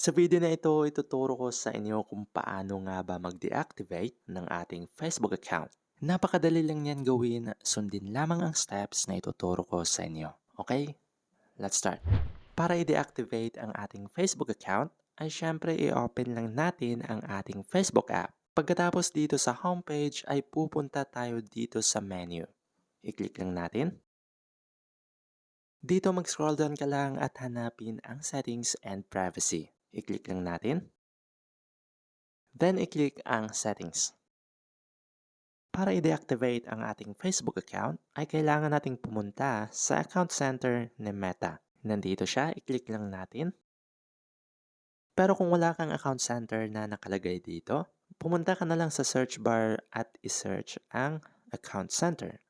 Sa video na ito, ituturo ko sa inyo kung paano nga ba mag-deactivate ng ating Facebook account. Napakadali lang yan gawin, sundin lamang ang steps na ituturo ko sa inyo. Okay? Let's start. Para i-deactivate ang ating Facebook account, ay syempre i-open lang natin ang ating Facebook app. Pagkatapos dito sa homepage ay pupunta tayo dito sa menu. I-click lang natin. Dito mag-scroll down ka lang at hanapin ang settings and privacy. I-click lang natin. Then i-click ang settings. Para i-deactivate ang ating Facebook account, ay kailangan nating pumunta sa account center ni Meta. Nandito siya, i-click lang natin. Pero kung wala kang account center na nakalagay dito, pumunta ka na lang sa search bar at i-search ang account center.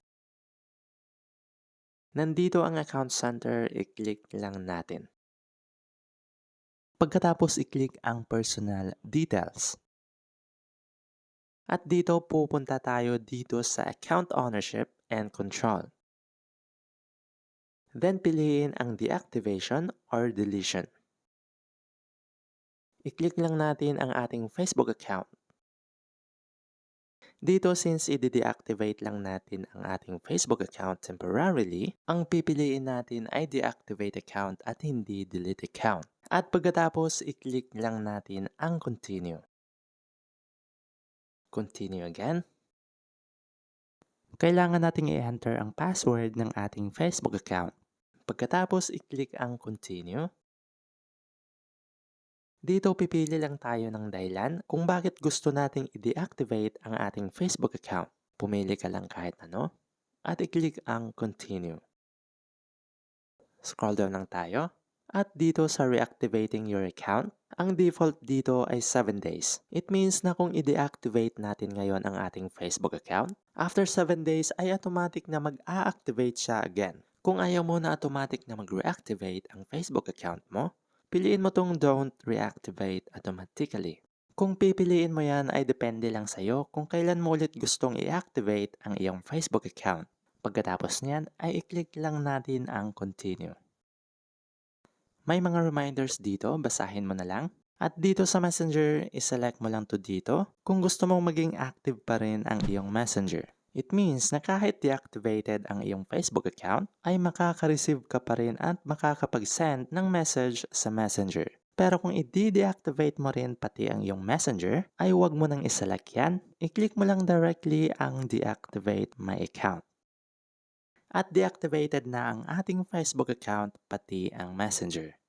Nandito ang account center, i-click lang natin. Pagkatapos i-click ang personal details. At dito pupunta tayo dito sa account ownership and control. Then piliin ang deactivation or deletion. I-click lang natin ang ating Facebook account. Dito since i-deactivate lang natin ang ating Facebook account temporarily, ang pipiliin natin ay deactivate account at hindi delete account. At pagkatapos, i-click lang natin ang continue. Continue again. Kailangan nating i-enter ang password ng ating Facebook account. Pagkatapos, i-click ang continue. Dito pipili lang tayo ng dahilan kung bakit gusto nating i-deactivate ang ating Facebook account. Pumili ka lang kahit ano at i-click ang continue. Scroll down lang tayo at dito sa reactivating your account, ang default dito ay 7 days. It means na kung i-deactivate natin ngayon ang ating Facebook account, after 7 days ay automatic na mag-a-activate siya again. Kung ayaw mo na automatic na mag-reactivate ang Facebook account mo, piliin mo tong don't reactivate automatically. Kung pipiliin mo yan ay depende lang sa'yo kung kailan mo ulit gustong i-activate ang iyong Facebook account. Pagkatapos niyan ay i-click lang natin ang continue. May mga reminders dito, basahin mo na lang. At dito sa Messenger, iselect mo lang to dito kung gusto mong maging active pa rin ang iyong Messenger. It means na kahit deactivated ang iyong Facebook account, ay makaka-receive ka pa rin at makakapag-send ng message sa Messenger. Pero kung i-deactivate mo rin pati ang iyong Messenger, ay huwag mo nang iselect yan. I-click mo lang directly ang deactivate my account. At deactivated na ang ating Facebook account pati ang Messenger.